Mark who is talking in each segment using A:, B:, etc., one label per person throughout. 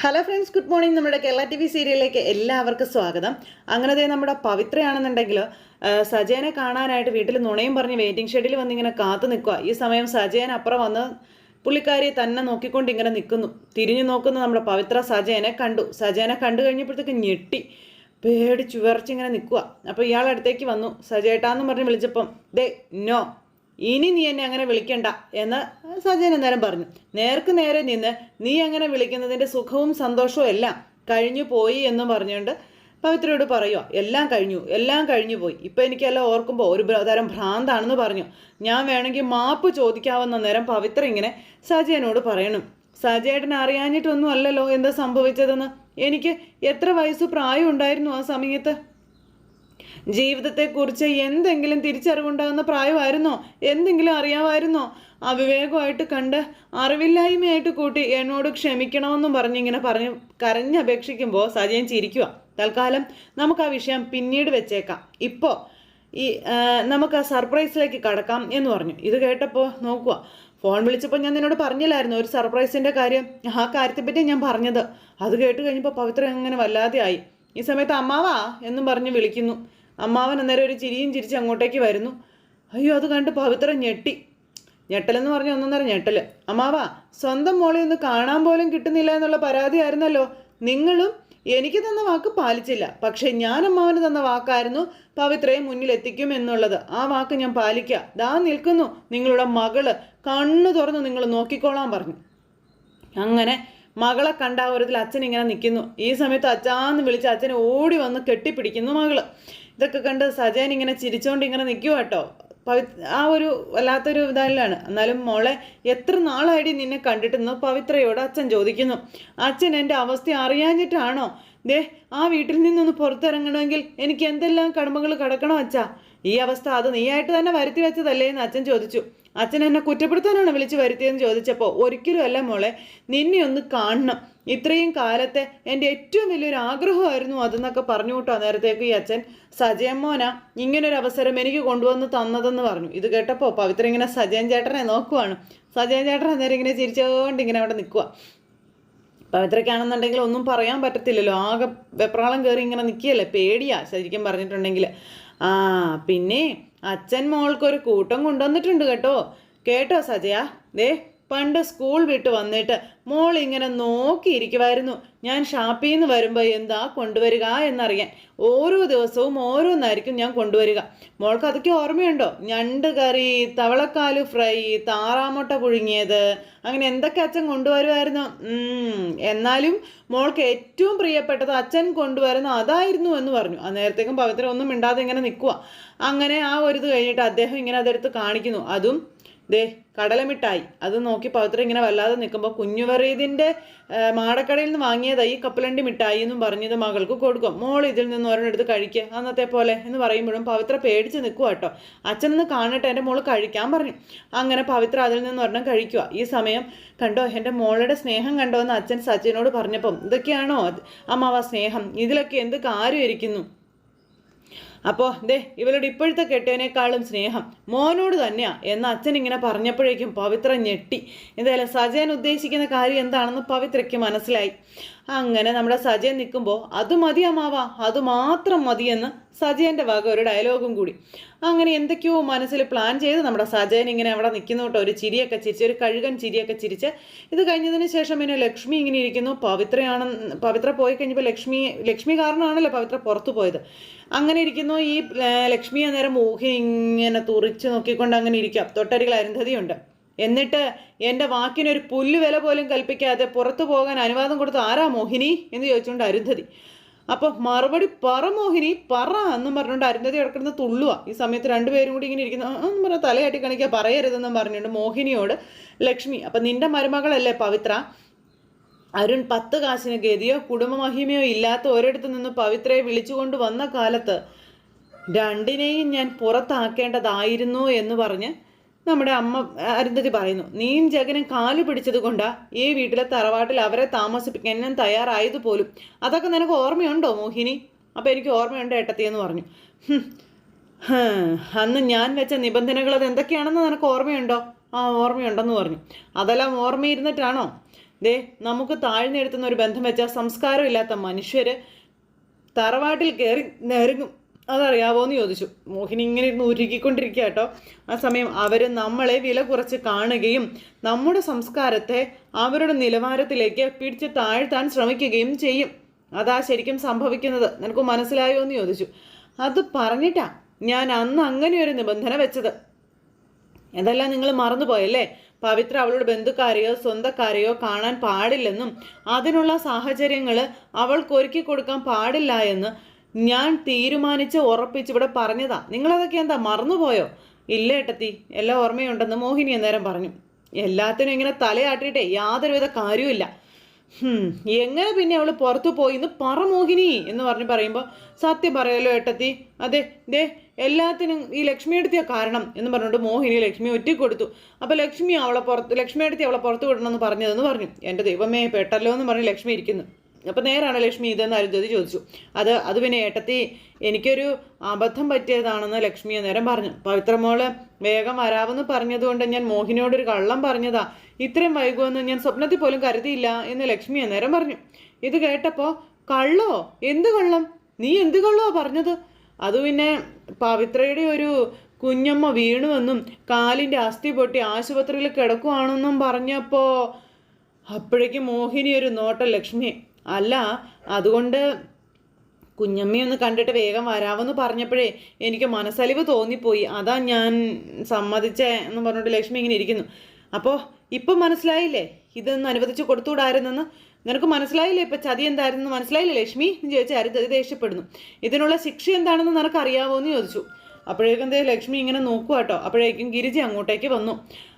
A: Hello friends good morning നമ്മുടെ Kerala T V സീരിയലിലേക്ക് എല്ലാവർക്കും സ്വാഗതം. അങ്ങനെ ദേ നമ്മുടെ പവിത്രയാണെന്നുണ്ടെങ്കിൽ സജയനെ കാണാനായിട്ട് വീട്ടിൽ നുണയും പറഞ്ഞ് വെയിറ്റിംഗ് ഷെഡിൽ വന്ന് ഇങ്ങനെ കാത്തു നിൽക്കുക ഈ സമയം സജയൻ അപ്പുറം വന്ന് പുള്ളിക്കാരിയെ തന്നെ നോക്കിക്കൊണ്ട് ഇങ്ങനെ നിൽക്കുന്നു തിരിഞ്ഞു നോക്കുന്ന നമ്മുടെ പവിത്ര സജയനെ കണ്ടു. സജയനെ കണ്ടു കഴിഞ്ഞപ്പോഴത്തേക്ക് ഞെട്ടി പേടിച്ചു വിറച്ചിങ്ങനെ നിൽക്കുക അപ്പോൾ ഇയാളടുത്തേക്ക് വന്നു. സജയേട്ടാന്ന് പറഞ്ഞ് വിളിച്ചപ്പം ദേ നോ ഇനി നീ എന്നെ അങ്ങനെ വിളിക്കണ്ട എന്ന് സജയൻ അന്നേരം പറഞ്ഞു. നേർക്ക് നേരെ നിന്ന് നീ അങ്ങനെ വിളിക്കുന്നതിന്റെ സുഖവും സന്തോഷവും എല്ലാം കഴിഞ്ഞു പോയി എന്ന് പറഞ്ഞുകൊണ്ട് പവിത്രയോട് പറയുക എല്ലാം കഴിഞ്ഞു എല്ലാം കഴിഞ്ഞു പോയി. ഇപ്പം എനിക്കെല്ലാം ഓർക്കുമ്പോൾ ഒരു തരം ഭ്രാന്താണെന്ന് പറഞ്ഞു. ഞാൻ വേണമെങ്കിൽ മാപ്പ് ചോദിക്കാവുന്ന നേരം പവിത്ര ഇങ്ങനെ സജയനോട് പറയണം. സജയേട്ടൻ അറിയാഞ്ഞിട്ടൊന്നും അല്ലല്ലോ എന്താ സംഭവിച്ചതെന്ന്. എനിക്ക് എത്ര വയസ്സ് പ്രായം ഉണ്ടായിരുന്നു ആ സമയത്ത്? ജീവിതത്തെക്കുറിച്ച് എന്തെങ്കിലും തിരിച്ചറിവുണ്ടാകുന്ന പ്രായമായിരുന്നോ? എന്തെങ്കിലും അറിയാമായിരുന്നോ? അവിവേകമായിട്ട് കണ്ട് അറിവില്ലായ്മയായിട്ട് കൂട്ടി എന്നോട് ക്ഷമിക്കണമെന്നും പറഞ്ഞ് ഇങ്ങനെ പറഞ്ഞ് കരഞ്ഞപേക്ഷിക്കുമ്പോൾ സജയൻ ചിരിക്കുക തൽക്കാലം നമുക്ക് ആ വിഷയം പിന്നീട് വെച്ചേക്കാം. ഇപ്പോൾ ഈ നമുക്ക് ആ സർപ്രൈസിലേക്ക് കടക്കാം എന്ന് പറഞ്ഞു. ഇത് കേട്ടപ്പോൾ നോക്കുക ഫോൺ വിളിച്ചപ്പോൾ ഞാൻ നിന്നോട് പറഞ്ഞില്ലായിരുന്നു ഒരു സർപ്രൈസിന്റെ കാര്യം. ആ കാര്യത്തെപ്പറ്റി ഞാൻ പറഞ്ഞത്. അത് കേട്ട് കഴിഞ്ഞപ്പോൾ പവിത്ര അങ്ങനെ വല്ലാതെ ആയി ഈ സമയത്ത് അമ്മാവാ എന്നും പറഞ്ഞ് വിളിക്കുന്നു. അമ്മാവൻ അന്നേരം ഒരു ചിരിയും ചിരിച്ച് അങ്ങോട്ടേക്ക് വരുന്നു. അയ്യോ അത് കണ്ട് പവിത്ര ഞെട്ടി. ഞെട്ടലെന്ന് പറഞ്ഞ ഒന്നൊന്നര ഞെട്ടൽ. അമ്മാവാ സ്വന്തം മോളെ ഒന്ന് കാണാൻ പോലും കിട്ടുന്നില്ല എന്നുള്ള പരാതിയായിരുന്നല്ലോ നിങ്ങളും എനിക്ക് തന്ന വാക്ക് പാലിച്ചില്ല. പക്ഷേ ഞാൻ അമ്മാവന് തന്ന വാക്കായിരുന്നു പവിത്രയെ മുന്നിൽ എത്തിക്കും എന്നുള്ളത്. ആ വാക്ക് ഞാൻ പാലിക്കുക ദാ നിൽക്കുന്നു നിങ്ങളുടെ മകൾ. കണ്ണു തുറന്ന് നിങ്ങൾ നോക്കിക്കോളാൻ പറഞ്ഞു. അങ്ങനെ മകളെ കണ്ട ഒരുതിൽ അച്ഛൻ ഇങ്ങനെ നിൽക്കുന്നു. ഈ സമയത്ത് അച്ഛാന്ന് വിളിച്ച് അച്ഛനെ ഓടി വന്ന് കെട്ടിപ്പിടിക്കുന്നു മകൾ. ഇതൊക്കെ കണ്ട് സജയൻ ഇങ്ങനെ ചിരിച്ചുകൊണ്ട് ഇങ്ങനെ നിൽക്കുക കേട്ടോ. ആ ഒരു വല്ലാത്തൊരു ഇതല്ലാണ് എന്നാലും മോളെ എത്ര നാളായിട്ട് നിന്നെ കണ്ടിട്ടെന്ന് പവിത്രയോട് അച്ഛൻ ചോദിക്കുന്നു. അച്ഛൻ എന്റെ അവസ്ഥ അറിയാഞ്ഞിട്ടാണോ? ദേ ആ വീട്ടിൽ നിന്നൊന്ന് പുറത്തിറങ്ങണമെങ്കിൽ എനിക്ക് എന്തെല്ലാം കടമകൾ കടക്കണോ അച്ഛാ? ഈ അവസ്ഥ അത് നീയായിട്ട് തന്നെ വരുത്തി വെച്ചതല്ലേ എന്ന് അച്ഛൻ ചോദിച്ചു. അച്ഛൻ എന്നെ കുറ്റപ്പെടുത്താനാണ് വിളിച്ചു വരുത്തിയെന്ന് ചോദിച്ചപ്പോൾ ഒരിക്കലും അല്ല മോളെ നിന്നെ ഒന്ന് കാണണം. ഇത്രയും കാലത്തെ എന്റെ ഏറ്റവും വലിയൊരു ആഗ്രഹമായിരുന്നു അതെന്നൊക്കെ പറഞ്ഞു കേട്ടോ നേരത്തേക്ക് ഈ അച്ഛൻ. സജയമ്മോന മോന ഇങ്ങനൊരു അവസരം എനിക്ക് കൊണ്ടുവന്ന് തന്നതെന്ന് പറഞ്ഞു. ഇത് കേട്ടപ്പോൾ പവിത്ര ഇങ്ങനെ സജയൻ ചേട്ടനെ നോക്കുവാണ്. സജയൻ ചേട്ടൻ അന്നേരം ഇങ്ങനെ ചിരിച്ചുകൊണ്ട് ഇങ്ങനെ അവിടെ നിൽക്കുക പവിത്രയ്ക്കാണെന്നുണ്ടെങ്കിൽ ഒന്നും പറയാൻ പറ്റത്തില്ലല്ലോ. ആകെ വെപ്രാളം കയറി ഇങ്ങനെ നിൽക്കുകയല്ലേ? പേടിയാ ശരിക്കും പറഞ്ഞിട്ടുണ്ടെങ്കിൽ. ആ പിന്നെ അച്ഛൻ മോൾക്കൊരു കൂട്ടം കൊണ്ടുവന്നിട്ടുണ്ട് കേട്ടോ. കേട്ടോ സജയ? ദേ പണ്ട് സ്കൂൾ വിട്ട് വന്നിട്ട് മോൾ ഇങ്ങനെ നോക്കിയിരിക്കുമായിരുന്നു ഞാൻ ഷാപ്പിൽ നിന്ന് വരുമ്പോൾ എന്താ കൊണ്ടുവരിക എന്നറിയാൻ. ഓരോ ദിവസവും ഓരോന്നായിരിക്കും ഞാൻ കൊണ്ടുവരിക. മോൾക്ക് അതൊക്കെ ഓർമ്മയുണ്ടോ? ഞണ്ട് കറി തവളക്കാലു ഫ്രൈ താറാമുട്ട പുഴുങ്ങിയത്. അങ്ങനെ എന്തൊക്കെ അച്ഛൻ കൊണ്ടുവരുമായിരുന്നു എന്നാലും മോൾക്ക് ഏറ്റവും പ്രിയപ്പെട്ടത് അച്ഛൻ കൊണ്ടുവരുന്ന അതായിരുന്നു എന്ന് പറഞ്ഞു. ആ നേരത്തേക്കും പവിത്ര ഒന്നും മിണ്ടാതെ ഇങ്ങനെ നിൽക്കുക അങ്ങനെ ആ ഒരു ഇത് കഴിഞ്ഞിട്ട് അദ്ദേഹം ഇങ്ങനെ അതെടുത്ത് കാണിക്കുന്നു. അതും ദേ കടലമിട്ടായി അത് നോക്കി പവിത്ര ഇങ്ങനെ വല്ലാതെ നിൽക്കുമ്പോൾ കുഞ്ഞുവറീതിന്റെ മാടക്കടയിൽ നിന്ന് വാങ്ങിയതാ ഈ കപ്പലണ്ടി മിഠായി എന്നും പറഞ്ഞത് മകൾക്ക് കൊടുക്കും. മോൾ ഇതിൽ നിന്ന് ഒരെണ്ണം എടുത്ത് കഴിക്കുക അന്നത്തെ പോലെ എന്ന് പറയുമ്പോഴും പവിത്ര പേടിച്ച് നിൽക്കുക കേട്ടോ അച്ഛനൊന്ന് കാണട്ടെ എന്റെ മോൾ കഴിക്കാൻ പറഞ്ഞു. അങ്ങനെ പവിത്ര അതിൽ നിന്ന് ഒരെണ്ണം കഴിക്കുക ഈ സമയം കണ്ടോ എന്റെ മോളുടെ സ്നേഹം കണ്ടോ എന്ന് അച്ഛൻ സച്ചിനോട് പറഞ്ഞപ്പം ഇതൊക്കെയാണോ അമ്മാവ സ്നേഹം? ഇതിലൊക്കെ എന്ത് കാര്യം ഇരിക്കുന്നു അപ്പോൾ ദേ ഇവളുടെ ഇപ്പോഴത്തെ കെട്ടിയതിനേക്കാളും സ്നേഹം മോനോട് തന്നെയാ. എന്ന് അച്ഛൻ ഇങ്ങനെ പറഞ്ഞപ്പോഴേക്കും പവിത്ര ഞെട്ടി. എന്തായാലും സജയൻ ഉദ്ദേശിക്കുന്ന കാര്യം എന്താണെന്ന് പവിത്രയ്ക്ക് മനസ്സിലായി. അങ്ങനെ നമ്മുടെ സജയൻ നിൽക്കുമ്പോൾ അത് മതിയാമാവാ അത് മാത്രം മതിയെന്ന് സജയന്റെ വക ഒരു ഡയലോഗും കൂടി. അങ്ങനെ എന്തൊക്കെയോ മനസ്സിൽ പ്ലാൻ ചെയ്ത് നമ്മുടെ സജയൻ ഇങ്ങനെ അവിടെ നിൽക്കുന്നു കേട്ടോ ഒരു ചിരിയൊക്കെ ചിരിച്ച് ഒരു കഴുകൻ ചിരിയൊക്കെ ചിരിച്ച്. ഇത് കഴിഞ്ഞതിന് ശേഷം പിന്നെ ലക്ഷ്മി ഇങ്ങനെ ഇരിക്കുന്നു. പവിത്രയാണ് പവിത്ര പോയി കഴിഞ്ഞപ്പോൾ ലക്ഷ്മി ലക്ഷ്മി കാരണമാണല്ലോ പവിത്ര പുറത്തു പോയത്. അങ്ങനെ ഇരിക്കുന്നു. ഈ ലക്ഷ്മി അന്നേരം മോഹിനി ഇങ്ങനെ തുറിച്ച് നോക്കിക്കൊണ്ട് അങ്ങനെ ഇരിക്കാം. തൊട്ടരികൾ അരുന്ധതിയുണ്ട്. എന്നിട്ട് എന്റെ വാക്കിനൊരു പുല്ല് വില പോലും കൽപ്പിക്കാതെ പുറത്തു പോകാൻ അനുവാദം കൊടുത്ത ആരാ മോഹിനി എന്ന് ചോദിച്ചുകൊണ്ട് അരുന്ധതി. അപ്പോൾ മറുപടി പറ മോഹിനി പറ എന്നും പറഞ്ഞുകൊണ്ട് അരുന്ധതി കിടക്കുന്ന തുള്ളുക ഈ സമയത്ത് രണ്ടുപേരും കൂടി ഇങ്ങനെ ഇരിക്കുന്നു. "ആ, എന്ന് പറഞ്ഞാൽ തലയാട്ടി കാണിക്കുക പറയരുതെന്നും പറഞ്ഞുകൊണ്ട് മോഹിനിയോട് ലക്ഷ്മി അപ്പം നിന്റെ മരുമകളല്ലേ പവിത്ര? അരുൺ പത്ത് കാശിന് ഗതിയോ കുടുംബമഹിമയോ ഇല്ലാത്ത ഒരിടത്തു നിന്ന് പവിത്രയെ വിളിച്ചുകൊണ്ട് വന്ന കാലത്ത് രണ്ടിനെയും ഞാൻ പുറത്താക്കേണ്ടതായിരുന്നു എന്ന് പറഞ്ഞ് നമ്മുടെ അമ്മ അരുന്ധതി പറയുന്നു. നീയും ജഗനും കാലു പിടിച്ചത് കൊണ്ടാ ഈ വീട്ടിലെ തറവാട്ടിൽ അവരെ താമസിപ്പിക്കാൻ ഞാൻ പോലും. അതൊക്കെ നിനക്ക് ഓർമ്മയുണ്ടോ മോഹിനി? അപ്പം എനിക്ക് ഓർമ്മയുണ്ട് ഏട്ടത്തി എന്ന് പറഞ്ഞു. അന്ന് ഞാൻ വെച്ച നിബന്ധനകൾ അത് എന്തൊക്കെയാണെന്ന് നിനക്ക് ഓർമ്മയുണ്ടോ? ആ ഓർമ്മയുണ്ടെന്ന് പറഞ്ഞു. അതെല്ലാം ഓർമ്മയിരുന്നിട്ടാണോ? ദേ നമുക്ക് താഴ്ന്നെടുത്തുന്ന ഒരു ബന്ധം വെച്ചാൽ സംസ്കാരമില്ലാത്ത മനുഷ്യർ തറവാട്ടിൽ കയറി നെരുങ്ങും. അതറിയാവോ എന്ന് ചോദിച്ചു. മോഹിനി ഇങ്ങനെ ഇരുന്ന് ഉരുകിക്കൊണ്ടിരിക്കുക കേട്ടോ. ആ സമയം അവർ നമ്മളെ വില കുറച്ച് കാണുകയും നമ്മുടെ സംസ്കാരത്തെ അവരുടെ നിലവാരത്തിലേക്ക് പിടിച്ച് താഴ്ത്താൻ ശ്രമിക്കുകയും ചെയ്യും. അതാ ശരിക്കും സംഭവിക്കുന്നത്. നിനക്ക് മനസ്സിലായോ എന്ന് ചോദിച്ചു. അത് പറഞ്ഞിട്ടാ ഞാൻ അന്ന് അങ്ങനെ ഒരു നിബന്ധന വെച്ചത്. ഇതെല്ലാം നിങ്ങൾ മറന്നുപോയല്ലേ? പവിത്ര അവളുടെ ബന്ധുക്കാരെയോ സ്വന്തക്കാരെയോ കാണാൻ പാടില്ലെന്നും അതിനുള്ള സാഹചര്യങ്ങൾ അവൾക്ക് ഒരുക്കി കൊടുക്കാൻ പാടില്ല എന്ന് ഞാൻ തീരുമാനിച്ച് ഉറപ്പിച്ച് ഇവിടെ പറഞ്ഞതാ. നിങ്ങളതൊക്കെ എന്താ മറന്നുപോയോ? ഇല്ല ഏട്ടത്തി എല്ലാം ഓർമ്മയുണ്ടെന്ന് മോഹിനി അന്നേരം പറഞ്ഞു. എല്ലാത്തിനും ഇങ്ങനെ തലയാട്ടിയിട്ടേ യാതൊരുവിധ കാര്യവുമില്ല. എങ്ങനെ പിന്നെ അവൾ പുറത്തു പോയി എന്ന് പറ മോഹിനി എന്ന് പറഞ്ഞ് പറയുമ്പോൾ സത്യം പറയാലോ ഏട്ടത്തി. അതെ ദേ എല്ലാത്തിനും ഈ ലക്ഷ്മി എടുത്തിയ കാരണം എന്ന് പറഞ്ഞുകൊണ്ട് മോഹിനി ലക്ഷ്മി ഒറ്റിക്കൊടുത്തു. അപ്പോൾ ലക്ഷ്മി അവളെ പുറത്ത് ലക്ഷ്മി എടുത്തി അവളെ പുറത്തു വിടണമെന്ന് പറഞ്ഞതെന്ന് പറഞ്ഞു. എന്റെ ദൈവമേ പെട്ടല്ലോ എന്ന് പറഞ്ഞ് ലക്ഷ്മി ഇരിക്കുന്നു. അപ്പം നേരാണ് ലക്ഷ്മി ഇതെന്ന് അരുന്ധതി ചോദിച്ചു. അത് അത് പിന്നെ ഏട്ടത്തി എനിക്കൊരു അബദ്ധം പറ്റിയതാണെന്ന് ലക്ഷ്മി അന്നേരം പറഞ്ഞു. പവിത്രമോൾ വേഗം വരാമെന്ന് പറഞ്ഞതുകൊണ്ട് ഞാൻ മോഹിനിയോടൊരു കള്ളം പറഞ്ഞതാ. ഇത്രയും വൈകുമെന്ന് ഞാൻ സ്വപ്നത്തിൽ പോലും കരുതിയില്ല എന്ന് ലക്ഷ്മി അന്നേരം പറഞ്ഞു. ഇത് കേട്ടപ്പോൾ കള്ളോ? എന്ത് കള്ളം? നീ എന്ത് കള്ളോ പറഞ്ഞത്? അത് പിന്നെ പവിത്രയുടെ ഒരു കുഞ്ഞമ്മ വീണുവെന്നും കാലിന്റെ അസ്ഥി പൊട്ടി ആശുപത്രിയിൽ കിടക്കുവാണെന്നും പറഞ്ഞപ്പോൾ അപ്പോഴേക്കും മോഹിനി ഒരു നോട്ടം ലക്ഷ്മി അല്ല അതുകൊണ്ട് കുഞ്ഞമ്മയൊന്ന് കണ്ടിട്ട് വേഗം വരാമെന്ന് പറഞ്ഞപ്പോഴേ എനിക്ക് മനസ്സലിവ് തോന്നിപ്പോയി. അതാ ഞാൻ സമ്മതിച്ചേ എന്ന് പറഞ്ഞിട്ട് ലക്ഷ്മി ഇങ്ങനെ ഇരിക്കുന്നു. അപ്പോൾ ഇപ്പം മനസ്സിലായില്ലേ? ഇതൊന്ന് അനുവദിച്ച് കൊടുത്തുകൂടായിരുന്നെന്ന് നിനക്ക് മനസ്സിലായില്ലേ ഇപ്പം ചതി എന്തായിരുന്നു മനസ്സിലായില്ലേ ലക്ഷ്മി? എന്ന് ചോദിച്ചാൽ അരുത് ദേഷ്യപ്പെടുന്നു. ഇതിനുള്ള ശിക്ഷ എന്താണെന്ന് നിനക്ക് അറിയാവോ എന്ന് ചോദിച്ചു. അപ്പോഴേക്കും ദേ ലക്ഷ്മി ഇങ്ങനെ നോക്കുക കേട്ടോ അപ്പോഴേക്കും ഗിരിജ അങ്ങോട്ടേക്ക് വന്നു.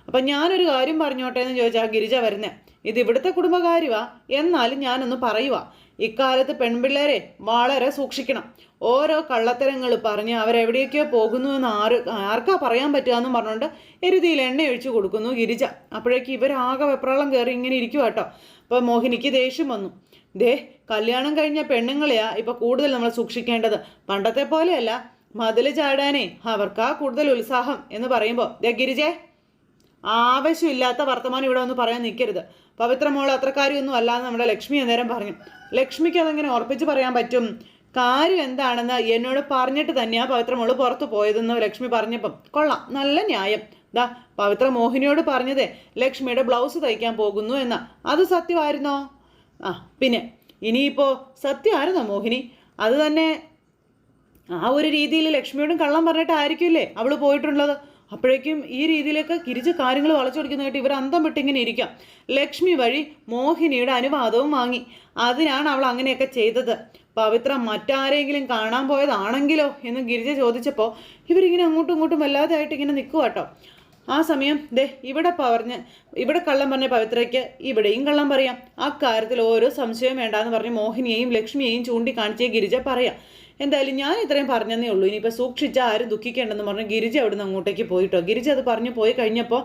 A: അപ്പം ഞാനൊരു കാര്യം പറഞ്ഞോട്ടെ എന്ന് ചോദിച്ചാൽ ഗിരിജ വരുന്നേ. ഇത് ഇവിടുത്തെ കുടുംബകാര്യവാ. എന്നാലും ഞാനൊന്ന് പറയുവാ. ഇക്കാലത്ത് പെൺപിള്ളേരെ വളരെ സൂക്ഷിക്കണം. ഓരോ കള്ളത്തരങ്ങൾ പറഞ്ഞ് അവരെവിടെയൊക്കെയോ പോകുന്നു എന്ന് ആര് ആർക്കാ പറയാൻ പറ്റുക എന്നും പറഞ്ഞുകൊണ്ട് എരുതിയിൽ എണ്ണ ഒഴിച്ചു കൊടുക്കുന്നു ഗിരിജ. അപ്പോഴേക്ക് ഇവരാകെ വെപ്രാളം കയറി ഇങ്ങനെ ഇരിക്കുക കേട്ടോ. അപ്പോൾ മോഹിനിക്ക് ദേഷ്യം വന്നു. ദേ കല്യാണം കഴിഞ്ഞ പെണ്ണുങ്ങളെയാ ഇപ്പോൾ കൂടുതൽ നമ്മൾ സൂക്ഷിക്കേണ്ടത്. പണ്ടത്തെ പോലെയല്ല. മതിൽ ചാടാനേ അവർക്കാ കൂടുതൽ ഉത്സാഹം എന്ന് പറയുമ്പോൾ ദേ ഗിരിജേ. ആവശ്യമില്ലാത്ത വർത്തമാനം ഇവിടെ ഒന്ന് പറയാൻ നിൽക്കരുത് പവിത്രമോൾ അത്ര അത്രക്കാരിയൊന്നും അല്ലാന്ന് നമ്മുടെ ലക്ഷ്മി അന്നേരം പറഞ്ഞു. ലക്ഷ്മിക്ക് അതെങ്ങനെ ഉറപ്പിച്ച് പറയാൻ പറ്റും? കാര്യം എന്താണെന്ന് എന്നോട് പറഞ്ഞിട്ട് തന്നെയാണ് പവിത്രമോൾ പുറത്തു പോയതെന്ന് ലക്ഷ്മി പറഞ്ഞപ്പം. കൊള്ളാം നല്ല ന്യായം. ദാ പവിത്ര മോഹിനിയോട് പറഞ്ഞതേ ലക്ഷ്മിയുടെ ബ്ലൗസ് തയ്ക്കാൻ പോകുന്നു എന്ന. അത് സത്യമായിരുന്നോ? ആ പിന്നെ ഇനിയിപ്പോൾ സത്യമായിരുന്നോ മോഹിനി? അത് തന്നെ ആ ഒരു രീതിയിൽ ലക്ഷ്മിയോടും കള്ളം പറഞ്ഞിട്ടായിരിക്കില്ലേ അവൾ പോയിട്ടുള്ളത്? അപ്പോഴേക്കും ഈ രീതിയിലേക്ക് കിരിച്ച് കാര്യങ്ങൾ വളച്ചൊടിക്കുന്നതായിട്ട് ഇവർ അന്തം വിട്ടിങ്ങനെ ഇരിക്കാം. ലക്ഷ്മി വഴി മോഹിനിയുടെ അനുവാദവും വാങ്ങി. അതിനാണ് അവൾ അങ്ങനെയൊക്കെ ചെയ്തത്. പവിത്ര മറ്റാരെങ്കിലും കാണാൻ പോയതാണെങ്കിലോ എന്ന് ഗിരിജ ചോദിച്ചപ്പോൾ ഇവരിങ്ങനെ അങ്ങോട്ടും ഇങ്ങോട്ടും വല്ലാതായിട്ട് ഇങ്ങനെ നിൽക്കുക കേട്ടോ ആ സമയം ദേ ഇവിടെ പറഞ്ഞ് ഇവിടെ കള്ളം പറഞ്ഞ പവിത്രയ്ക്ക് ഇവിടെയും കള്ളം പറയാം. ആ കാര്യത്തിൽ ഓരോ സംശയം വേണ്ടാന്ന് പറഞ്ഞ് മോഹിനിയെയും ലക്ഷ്മിയെയും ചൂണ്ടിക്കാണിച്ചേ ഗിരിജ പറയാം. എന്തായാലും ഞാൻ ഇത്രയും പറഞ്ഞതേ ഉള്ളൂ. ഇനിയിപ്പോൾ സൂക്ഷിച്ചാൽ ആരും ദുഃഖിക്കേണ്ടെന്ന് പറഞ്ഞ് ഗിരിജ അവിടുന്ന് അങ്ങോട്ടേക്ക് പോയിട്ടോ. ഗിരിജ അത് പറഞ്ഞു പോയി കഴിഞ്ഞപ്പോൾ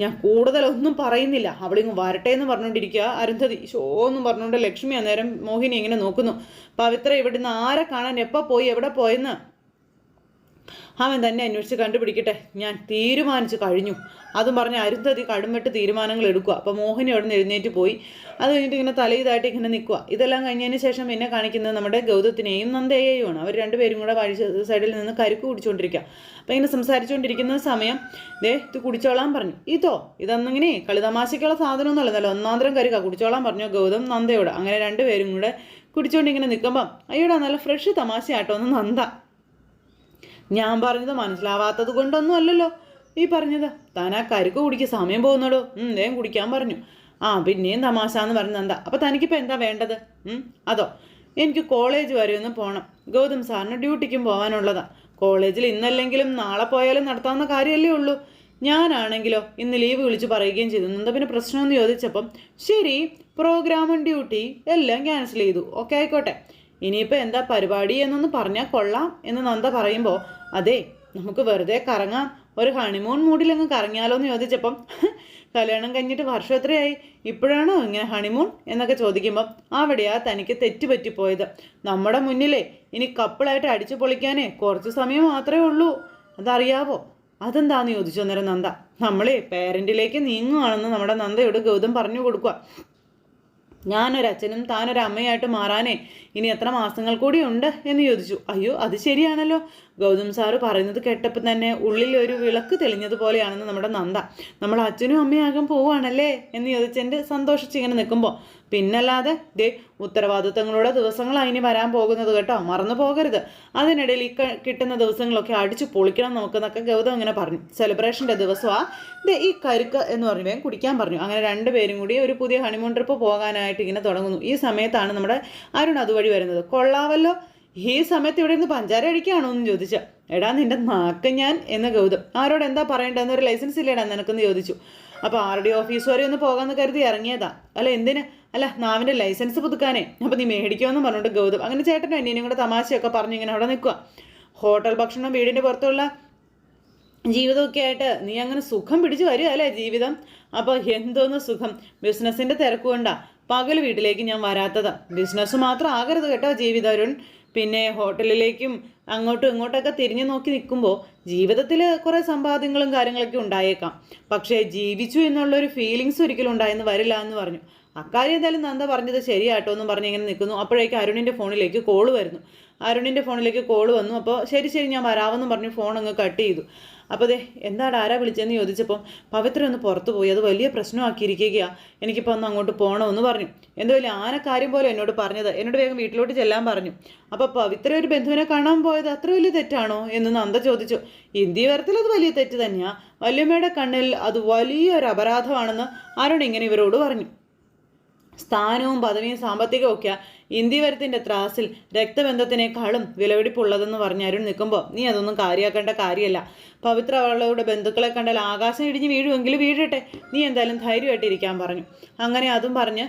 A: ഞാൻ കൂടുതലൊന്നും പറയുന്നില്ല. അവളിങ്ങ് വരട്ടെ എന്ന് പറഞ്ഞുകൊണ്ടിരിക്കുക അരുന്ധതി ഷോ എന്നും പറഞ്ഞുകൊണ്ട് ലക്ഷ്മി അന്നേരം മോഹിനി ഇങ്ങനെ നോക്കുന്നു. പവിത്ര ഇവിടുന്ന് ആരെ കാണാൻ എപ്പോൾ പോയി? എവിടെ പോയെന്ന്? അവൻ തന്നെ അന്വേഷിച്ച് കണ്ടുപിടിക്കട്ടെ. ഞാൻ തീരുമാനിച്ചു കഴിഞ്ഞു. അതും പറഞ്ഞ് അരുന്ധതി കടുംവെട്ട് തീരുമാനങ്ങൾ എടുക്കുക. അപ്പോൾ മോഹിനി അവിടെ നിന്ന് എഴുന്നേറ്റ് പോയി. അത് കഴിഞ്ഞിട്ട് ഇങ്ങനെ തലയിതായിട്ട് ഇങ്ങനെ നിൽക്കുക. ഇതെല്ലാം കഴിഞ്ഞതിന് ശേഷം എന്നെ കാണിക്കുന്നത് നമ്മുടെ ഗൗതത്തിനെയും നന്ദയെയുമാണ്. അവർ രണ്ടുപേരും കൂടെ വഴി സൈഡിൽ നിന്ന് കരുക്ക് കുടിച്ചുകൊണ്ടിരിക്കുക അപ്പോൾ ഇങ്ങനെ സംസാരിച്ചുകൊണ്ടിരിക്കുന്ന സമയം ദേ ഇത് കുടിച്ചോളാൻ പറഞ്ഞു. ഇതോ? ഇതന്നിങ്ങനെ കളിതമാശയ്ക്കുള്ള സാധനമൊന്നുമല്ല നല്ല ഒന്നാന്തരം കരുക്ക. കുടിച്ചോളാൻ പറഞ്ഞു ഗൗതം നന്ദയോട്. അങ്ങനെ രണ്ടുപേരും കൂടെ കുടിച്ചുകൊണ്ട് ഇങ്ങനെ നിൽക്കുമ്പം അയ്യോടാ നല്ല ഫ്രഷ് തമാശയാട്ടോ ഒന്ന് നന്ദ. ഞാൻ പറഞ്ഞത് മനസ്സിലാവാത്തത് കൊണ്ടൊന്നും അല്ലല്ലോ. ഈ പറഞ്ഞത് താൻ ആ കരുക്ക് കുടിക്ക് സമയം പോകുന്നുള്ളൂ വേഗം കുടിക്കാൻ പറഞ്ഞു. ആ പിന്നെയും തമാശ എന്ന് പറഞ്ഞത് എന്താ? അപ്പം തനിക്കിപ്പോൾ എന്താ വേണ്ടത്? അതോ എനിക്ക് കോളേജ് വരെ ഒന്ന് പോകണം ഗൗതം സാറിന് ഡ്യൂട്ടിക്കും പോകാനുള്ളതാ കോളേജിൽ ഇന്നല്ലെങ്കിലും നാളെ പോയാലും നടത്താവുന്ന കാര്യമല്ലേ ഉള്ളൂ. ഞാനാണെങ്കിലോ ഇന്ന് ലീവ് വിളിച്ച് പറയുകയും ചെയ്തു. എന്താ പിന്നെ പ്രശ്നമെന്ന് ചോദിച്ചപ്പം ശരി പ്രോഗ്രാമും ഡ്യൂട്ടി എല്ലാം ക്യാൻസൽ ചെയ്തു. ഓക്കെ ആയിക്കോട്ടെ. ഇനിയിപ്പോൾ എന്താ പരിപാടി എന്നൊന്ന് പറഞ്ഞാൽ കൊള്ളാം എന്ന് നന്ദ പറയുമ്പോൾ അതെ നമുക്ക് വെറുതെ കറങ്ങാം. ഒരു ഹണിമൂൺ മൂഡിലങ്ങ് കറങ്ങിയാലോ എന്ന് ചോദിച്ചപ്പം കല്യാണം കഴിഞ്ഞിട്ട് വർഷം എത്രയായി? ഇപ്പോഴാണോ ഇങ്ങനെ ഹണിമൂൺ എന്നൊക്കെ ചോദിക്കുമ്പം അവിടെയാ തനിക്ക് തെറ്റ് പറ്റിപ്പോയത് നമ്മുടെ മുന്നിലേ ഇനി കപ്പിളായിട്ട് അടിച്ചു പൊളിക്കാനേ കുറച്ച് സമയം മാത്രമേ ഉള്ളൂ. അതറിയാവോ? അതെന്താന്ന് ചോദിച്ചു അന്നേരം നന്ദ. നമ്മളെ പേരന്റിലേക്ക് നീങ്ങുകയാണെന്ന് നമ്മുടെ നന്ദയോട് ഗൗതം പറഞ്ഞു കൊടുക്കുക ഞാനൊരച്ഛനും താനൊരമ്മയായിട്ട് മാറാനേ ഇനി എത്ര മാസങ്ങൾ കൂടി ഉണ്ട് എന്ന് ചോദിച്ചു. അയ്യോ അത് ശരിയാണല്ലോ. ഗൗതം സാറ് പറയുന്നത് കേട്ടപ്പോൾ തന്നെ ഉള്ളിൽ ഒരു വിളക്ക് തെളിഞ്ഞതുപോലെയാണെന്ന് നമ്മുടെ നന്ദ. നമ്മൾ അച്ഛനും അമ്മയാകാൻ പോവുകയാണല്ലേ എന്ന് ചോദിച്ചെന്റെ സന്തോഷിച്ച് ഇങ്ങനെ നിൽക്കുമ്പോൾ പിന്നല്ലാതെ ദേ ഉത്തരവാദിത്തങ്ങളുടെ ദിവസങ്ങളാണ് ഇനി വരാൻ പോകുന്നത് കേട്ടോ. മറന്നു പോകരുത്. അതിനിടയിൽ ഈ കിട്ടുന്ന ദിവസങ്ങളൊക്കെ അടിച്ചു പൊളിക്കണം നമുക്കെന്നൊക്കെ ഗൗതം ഇങ്ങനെ പറഞ്ഞു. സെലിബ്രേഷന്റെ ദിവസമാണ് ദേ ഈ കരുക്ക് എന്ന് പറഞ്ഞു കുടിക്കാൻ പറഞ്ഞു. അങ്ങനെ രണ്ടുപേരും കൂടി ഒരു പുതിയ ഹണിമൂൺ ട്രിപ്പ് പോകാനായിട്ട് ഇങ്ങനെ തുടങ്ങുന്നു. ഈ സമയത്താണ് നമ്മുടെ അരുൺ അതുവഴി വരുന്നത്. കൊള്ളാവല്ലോ. ഈ സമയത്ത് ഇവിടെ നിന്ന് പഞ്ചാര അടിക്കുകയാണോ എന്ന് ചോദിച്ചു. എടാ നിന്റെ നാക്ക് ഞാൻ എന്ന് ഗൗതം. ആരോട് എന്താ പറയേണ്ടതെന്ന് ഒരു ലൈസൻസ് ഇല്ലേടാ നിനക്കെന്ന് ചോദിച്ചു. അപ്പോൾ ആർ ഡി ഓഫീസ് വരെ ഒന്ന് പോകാമെന്ന് കരുതി ഇറങ്ങിയതാ. അല്ല എന്തിന്? അല്ല നാവിന്റെ ലൈസൻസ് പുതുക്കാനേ. അപ്പോൾ നീ മേടിക്കുമെന്ന് പറഞ്ഞിട്ട് ഗൗതം. അങ്ങനെ ചേട്ടനും അനിയനും കൂടെ തമാശയൊക്കെ പറഞ്ഞു ഇങ്ങനെ അവിടെ നിൽക്കുക ഹോട്ടൽ ഭക്ഷണം വീടിന്റെ പുറത്തുള്ള ജീവിതമൊക്കെ ആയിട്ട് നീ അങ്ങനെ സുഖം പിടിച്ചു വരിക അല്ലേ ജീവിതം? അപ്പോൾ എന്തോന്ന് സുഖം? ബിസിനസ്സിന്റെ തിരക്കുകൊണ്ടാണ് കൊണ്ടാ പകൽ വീട്ടിലേക്ക് ഞാൻ വരാത്തത്. ബിസിനസ് മാത്രം ആകരുത് കേട്ടോ ജീവിതം പിന്നെ ഹോട്ടലിലേക്കും അങ്ങോട്ടും ഇങ്ങോട്ടൊക്കെ തിരിഞ്ഞു നോക്കി നിൽക്കുമ്പോൾ ജീവിതത്തിൽ കുറേ സമ്പാദ്യങ്ങളും കാര്യങ്ങളൊക്കെ ഉണ്ടായേക്കാം. പക്ഷേ ജീവിച്ചു എന്നുള്ളൊരു ഫീലിങ്സ് ഒരിക്കലും ഉണ്ടായെന്ന് വരില്ല എന്ന് പറഞ്ഞു. അക്കാര്യം എന്തായാലും നന്ദ പറഞ്ഞത് ശരിയാട്ടോ എന്ന് പറഞ്ഞ് ഇങ്ങനെ നിൽക്കുന്നു. അപ്പോഴേക്കും അരുണിന്റെ ഫോണിലേക്ക് കോൾ വരുന്നു. അരുണിന്റെ ഫോണിലേക്ക് കോൾ വന്നു. അപ്പോൾ ശരി ശരി ഞാൻ വരാമെന്ന് പറഞ്ഞു ഫോൺ അങ്ങ് കട്ട് ചെയ്തു. അപ്പോൾ അതെ എന്താണ് ആരാ വിളിച്ചതെന്ന് ചോദിച്ചപ്പം പവിത്ര ഒന്ന് പുറത്തു പോയി. അത് വലിയ പ്രശ്നമാക്കിയിരിക്കുകയാണ് എനിക്കിപ്പോൾ ഒന്ന് അങ്ങോട്ട് പോകണമെന്ന് പറഞ്ഞു. എന്തോ വലിയ കാര്യം പോലെ എന്നോട് പറഞ്ഞത്. എന്നോട് വേഗം വീട്ടിലോട്ട് ചെല്ലാൻ പറഞ്ഞു. അപ്പോൾ പവിത്ര ഒരു ബന്ധുവിനെ കാണാൻ പോയത് അത്ര വലിയ തെറ്റാണോ എന്ന് നന്ദ ചോദിച്ചു. ഇന്ത്യ വരത്തിൽ അത് വലിയ തെറ്റ് തന്നെയാണ് വല്യമ്മയുടെ കണ്ണിൽ അത് വലിയൊരു അപരാധമാണെന്ന് അരുൺ ഇങ്ങനെ ഇവരോട് പറഞ്ഞു? സ്ഥാനവും പദവിയും സാമ്പത്തികവും ഒക്കെ ഇന്ത്യവരത്തിന്റെ ത്രാസിൽ രക്തബന്ധത്തിനേക്കാളും വിലപിടിപ്പുള്ളതെന്ന് പറഞ്ഞ് അരുൺ നിൽക്കുമ്പോൾ നീ അതൊന്നും കാര്യമാക്കേണ്ട കാര്യമല്ല പവിത്ര അവളുടെ ബന്ധുക്കളെ കണ്ടാൽ ആകാശം ഇടിഞ്ഞ് വീഴുമെങ്കിൽ വീഴട്ടെ. നീ എന്തായാലും ധൈര്യമായിട്ടിരിക്കാൻ പറഞ്ഞു. അങ്ങനെ അതും പറഞ്ഞ്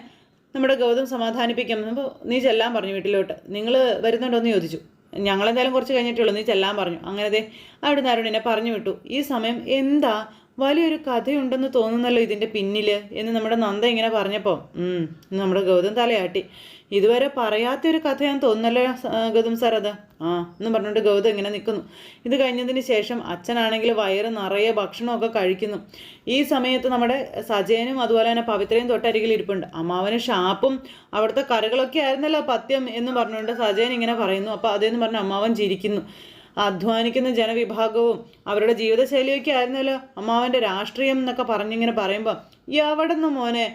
A: നമ്മുടെ ഗൗതം സമാധാനിപ്പിക്കാം. നീ ചെല്ലാൻ പറഞ്ഞു വീട്ടിലോട്ട്. നിങ്ങൾ വരുന്നുണ്ടോ എന്ന് ചോദിച്ചു. ഞങ്ങളെന്തായാലും കുറച്ച് കഴിഞ്ഞിട്ടുള്ളൂ നീ ചെല്ലാൻ പറഞ്ഞു. അങ്ങനെ ദേ അവിടുന്ന് അരുണിനെ പറഞ്ഞു വിട്ടു. ഈ സമയം എന്താ വലിയൊരു കഥയുണ്ടെന്ന് തോന്നുന്നല്ലോ ഇതിന്റെ പിന്നിൽ എന്ന് നമ്മുടെ നന്ദ ഇങ്ങനെ പറഞ്ഞപ്പോൾ നമ്മുടെ ഗൗതം തലയാട്ടി. ഇതുവരെ പറയാത്തൊരു കഥയാന്ന് തോന്നുന്നല്ലോ ഗൗതം സാർ അത്. ആ എന്ന് പറഞ്ഞുകൊണ്ട് ഗൗതം ഇങ്ങനെ നിൽക്കുന്നു ഇത് കഴിഞ്ഞതിന് ശേഷം അച്ഛനാണെങ്കിൽ വയറ് നിറയെ ഭക്ഷണമൊക്കെ കഴിക്കുന്നു. ഈ സമയത്ത് നമ്മുടെ സജയനും അതുപോലെ തന്നെ പവിത്രയും തൊട്ടരികിൽ ഇരിപ്പുണ്ട്. അമ്മാവന് ഷാപ്പും അവിടുത്തെ കറികളൊക്കെ ആയിരുന്നല്ലോ പത്യം എന്ന് പറഞ്ഞുകൊണ്ട് സജയൻ ഇങ്ങനെ പറയുന്നു. അപ്പോൾ അതേന്ന് പറഞ്ഞ് അമ്മാവൻ ചിരിക്കുന്നു. അധ്വാനിക്കുന്ന ജനവിഭാഗവും അവരുടെ ജീവിതശൈലിയൊക്കെ ആയിരുന്നല്ലോ. അമ്മാവന്റെ രാഷ്ട്രീയം എന്നൊക്കെ പറഞ്ഞിങ്ങനെ പറയുമ്പോൾ എവിടെ മോനെ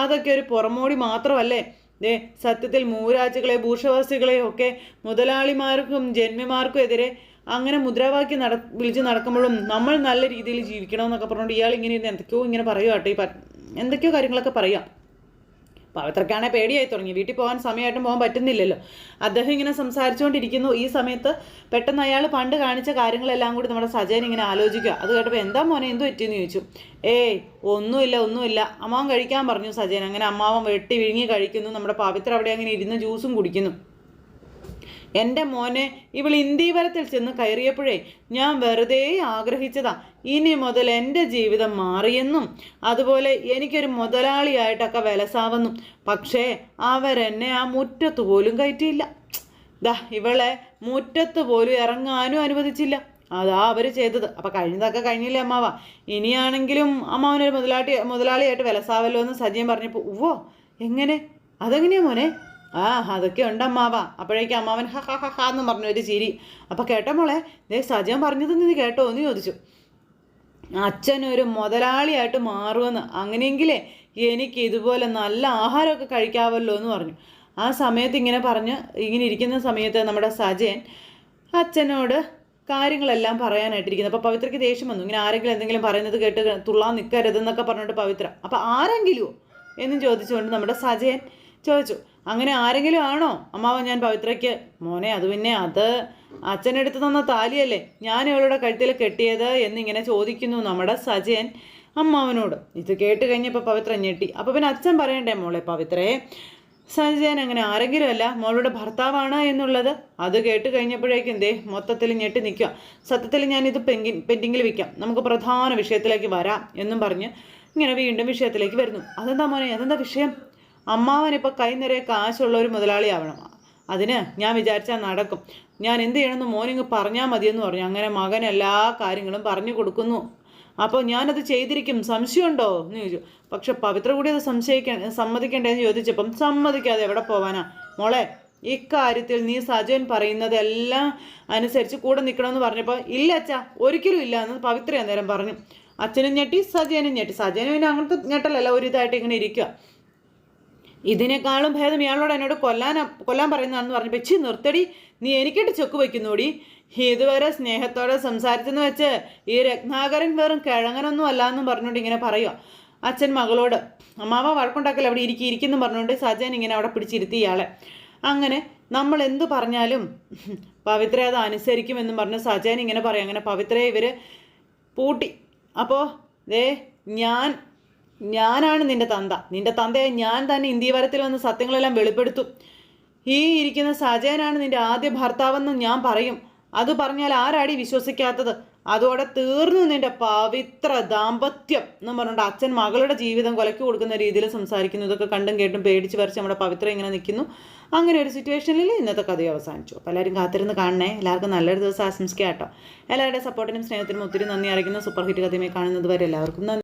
A: അതൊക്കെ ഒരു പുറമോടി മാത്രമല്ലേ? ദേ സത്യത്തിൽ മൂരാജുകളെ ഭൂഷവാസികളെയും ഒക്കെ മുതലാളിമാർക്കും ജന്മിമാർക്കും എതിരെ അങ്ങനെ മുദ്രാവാക്യം നട വിളിച്ച് നടക്കുമ്പോഴും നമ്മൾ നല്ല രീതിയിൽ ജീവിക്കണമെന്നൊക്കെ പറഞ്ഞുകൊണ്ട് ഇയാൾ ഇങ്ങനെ ഇരുന്ന് എന്തൊക്കെയോ ഇങ്ങനെ പറയുക കേട്ടോ ഈ എന്തൊക്കെയോ കാര്യങ്ങളൊക്കെ പറയാം. പവിത്രക്കാണെ പേടിയായി തുടങ്ങി. വീട്ടിൽ പോകാൻ സമയമായിട്ടും പോകാൻ പറ്റുന്നില്ലല്ലോ. അദ്ദേഹം ഇങ്ങനെ സംസാരിച്ചുകൊണ്ടിരിക്കുന്നു. ഈ സമയത്ത് പെട്ടെന്ന് അയാൾ പണ്ട് കാണിച്ച കാര്യങ്ങളെല്ലാം കൂടി നമ്മുടെ സജയൻ ഇങ്ങനെ ആലോചിക്കുക. അത് കേട്ടപ്പോൾ എന്താ മോനെ എന്തു പറ്റിയെന്ന് ചോദിച്ചു. ഏയ് ഒന്നുമില്ല ഒന്നുമില്ല. അമ്മാവൻ കഴിക്കാൻ പറഞ്ഞു സജയൻ. അങ്ങനെ അമ്മാവൻ വെട്ടി വിഴുങ്ങി കഴിക്കുന്നു. നമ്മുടെ പവിത്ര അവിടെ അങ്ങനെ ഇരുന്ന് ജ്യൂസും കുടിക്കുന്നു. എന്റെ മോനെ ഇവൾ ഇന്ദീവരത്തിൽ ചെന്ന് കയറിയപ്പോഴേ ഞാൻ വെറുതെ ആഗ്രഹിച്ചതാ. ഇനി മുതൽ എന്റെ ജീവിതം മാറിയെന്നും അതുപോലെ എനിക്കൊരു മുതലാളിയായിട്ടൊക്കെ വിലസാവെന്നും. പക്ഷേ അവരെന്നെ ആ മുറ്റത്ത് പോലും കയറ്റിയില്ല. ദാ ഇവളെ മുറ്റത്ത് പോലും ഇറങ്ങാനും അനുവദിച്ചില്ല. അതാ അവർ ചെയ്തത്. അപ്പം കഴിഞ്ഞതൊക്കെ കഴിഞ്ഞില്ലേ അമ്മാവ? ഇനിയാണെങ്കിലും അമ്മാവനൊരു മുതലാട്ടി മുതലാളിയായിട്ട് വിലസാവല്ലോ എന്ന് സജീവൻ പറഞ്ഞപ്പോൾ ഉവ്വോ? എങ്ങനെ? അതെങ്ങനെയാ മോനെ? ആ അതൊക്കെ ഉണ്ട് അമ്മാവ. അപ്പോഴേക്കും അമ്മാവൻ ഹ ഹ ഹ എന്ന് പറഞ്ഞു ഒരു ചിരി. അപ്പം കേട്ടോ മോളെ ദേ സജയൻ പറഞ്ഞത് നീ കേട്ടോ എന്ന് ചോദിച്ചു. അച്ഛനൊരു മുതലാളിയായിട്ട് മാറുമെന്ന് അങ്ങനെയെങ്കിലേ എനിക്ക് ഇതുപോലെ നല്ല ആഹാരമൊക്കെ കഴിക്കാവല്ലോ എന്ന് പറഞ്ഞു. ആ സമയത്ത് ഇങ്ങനെ പറഞ്ഞ് ഇങ്ങനെ ഇരിക്കുന്ന സമയത്ത് നമ്മുടെ സജയൻ അച്ഛനോട് കാര്യങ്ങളെല്ലാം പറയാനായിട്ടിരിക്കുന്നത് അപ്പോൾ പവിത്രയ്ക്ക് ദേഷ്യം വന്നു. ഇങ്ങനെ ആരെങ്കിലും എന്തെങ്കിലും പറയുന്നത് കേട്ട് തുള്ളാൻ നിൽക്കരുതെന്നൊക്കെ പറഞ്ഞിട്ട് പവിത്ര. അപ്പോൾ ആരെങ്കിലുമോ എന്നും ചോദിച്ചുകൊണ്ട് നമ്മുടെ സജയൻ ചോദിച്ചു അങ്ങനെ ആരെങ്കിലും ആണോ? അമ്മാവൻ ഞാൻ പവിത്രയ്ക്ക്. മോനെ അത് പിന്നെ അത്. അച്ഛനെടുത്ത് തന്ന താലിയല്ലേ? ഞാൻ ഇവളുടെ കഴുത്തിൽ കെട്ടിയത് എന്നിങ്ങനെ ചോദിക്കുന്നു നമ്മുടെ സജയൻ അമ്മാവനോട്. ഇത് കേട്ട് കഴിഞ്ഞപ്പോൾ പവിത്ര ഞെട്ടി. അപ്പോൾ പിന്നെ അച്ഛൻ പറയണ്ടേ മോളെ പവിത്രയെ സജയൻ അങ്ങനെ ആരെങ്കിലും അല്ല മോളുടെ ഭർത്താവാണ് എന്നുള്ളത്. അത് കേട്ട് കഴിഞ്ഞപ്പോഴേക്കും ദേ മൊത്തത്തിൽ ഞെട്ടി നിൽക്കുക. സത്യത്തിൽ ഞാനിത് പെങ്കി പെൻഡിങ്ങിൽ വെക്കാം. നമുക്ക് പ്രധാന വിഷയത്തിലേക്ക് വരാം എന്നും പറഞ്ഞ് ഇങ്ങനെ വീണ്ടും വിഷയത്തിലേക്ക് വരുന്നു. അതെന്താ മോനെ? അതെന്താ വിഷയം? അമ്മാവൻ ഇപ്പോൾ കൈ നിറയെ കാശുള്ള ഒരു മുതലാളി മുതലാളിയാവണം. അതിന് ഞാൻ വിചാരിച്ചാൽ നടക്കും. ഞാൻ എന്ത് ചെയ്യണമെന്ന് മോനിങ് പറഞ്ഞാൽ മതിയെന്ന് പറഞ്ഞു. അങ്ങനെ മകൻ എല്ലാ കാര്യങ്ങളും പറഞ്ഞു കൊടുക്കുന്നു. അപ്പോൾ ഞാനത് ചെയ്തിരിക്കും. സംശയമുണ്ടോ? എന്ന് ചോദിച്ചു. പക്ഷെ പവിത്ര കൂടി അത് സംശയിക്കാൻ സമ്മതിക്കേണ്ടതെന്ന് ചോദിച്ചപ്പം സമ്മതിക്കാതെ എവിടെ പോവാനാ? മോളെ ഇക്കാര്യത്തിൽ നീ സജയൻ പറയുന്നതെല്ലാം അനുസരിച്ച് കൂടെ നിൽക്കണമെന്ന് പറഞ്ഞപ്പോൾ ഇല്ല അച്ഛാ ഒരിക്കലും ഇല്ല എന്ന് പവിത്ര അന്നേരം പറഞ്ഞു. അച്ഛനും ഞെട്ടി സജയനും ഞെട്ടി. സജയനും പിന്നെ അങ്ങനത്തെ ഞെട്ടലല്ല. ഒരു ഇതായിട്ട് ഇങ്ങനെ ഇരിക്കുക ഇതിനേക്കാളും ഭേദം ഇയാളോട് എന്നോട് കൊല്ലാൻ കൊല്ലാൻ പറയുന്നതാണെന്ന് പറഞ്ഞു വെച്ച് നിർത്തടി. നീ എനിക്കിട്ട് ചെക്ക് വയ്ക്കുന്നോടി. ഇതുവരെ സ്നേഹത്തോടെ സംസാരിച്ചെന്ന് വെച്ച് ഈ രത്നാകരൻ വെറും കിഴങ്ങനൊന്നും അല്ല എന്നും പറഞ്ഞുകൊണ്ട് ഇങ്ങനെ പറയുക അച്ഛൻ മകളോട് അമ്മാവ വഴക്കുണ്ടാക്കൽ അവിടെ ഇരിക്കി ഇരിക്കുന്നു പറഞ്ഞുകൊണ്ട് സജൻ ഇങ്ങനെ അവിടെ പിടിച്ചിരുത്തി ഇയാളെ. അങ്ങനെ നമ്മൾ എന്തു പറഞ്ഞാലും പവിത്ര അത് അനുസരിക്കുമെന്നും പറഞ്ഞ് സജയൻ ഇങ്ങനെ പറയും. അങ്ങനെ പവിത്രയെ ഇവർ പൂട്ടി. അപ്പോൾ ദേ ഞാൻ ഞാനാണ് നിന്റെ തന്ത. നിന്റെ തന്തയെ ഞാൻ തന്നെ ഇന്ത്യവരത്തിൽ വന്ന് സത്യങ്ങളെല്ലാം വെളിപ്പെടുത്തും. ഈ ഇരിക്കുന്ന സജയനാണ് നിന്റെ ആദ്യ ഭർത്താവെന്ന് ഞാൻ പറയും. അത് പറഞ്ഞാൽ ആരാടി വിശ്വസിക്കാത്തത്? അതോടെ തീർന്നു നിന്റെ പവിത്ര ദാമ്പത്യം എന്ന് പറഞ്ഞുകൊണ്ട് അച്ഛൻ മകളുടെ ജീവിതം കൊലക്കി കൊടുക്കുന്ന രീതിയിൽ സംസാരിക്കുന്നു ഇതൊക്കെ കണ്ടും കേട്ടും പേടിച്ച് വരച്ച് നമ്മുടെ പവിത്ര ഇങ്ങനെ നിൽക്കുന്നു. അങ്ങനെ ഒരു സിറ്റുവേഷനിൽ ഇന്നത്തെ കഥ അവസാനിച്ചു. അപ്പോൾ എല്ലാവരും കാത്തിരുന്ന് കാണണേ. എല്ലാവർക്കും നല്ലൊരു ദിവസം ആശംസിക്കാം കേട്ടോ. എല്ലാവരുടെയും സപ്പോർട്ടിനും സ്നേഹത്തിനും ഒത്തിരി നന്ദി അറിയിക്കുന്ന. സൂപ്പർ ഹിറ്റ് കഥയുമായി കാണുന്നത് വരെ എല്ലാവർക്കും നന്ദി.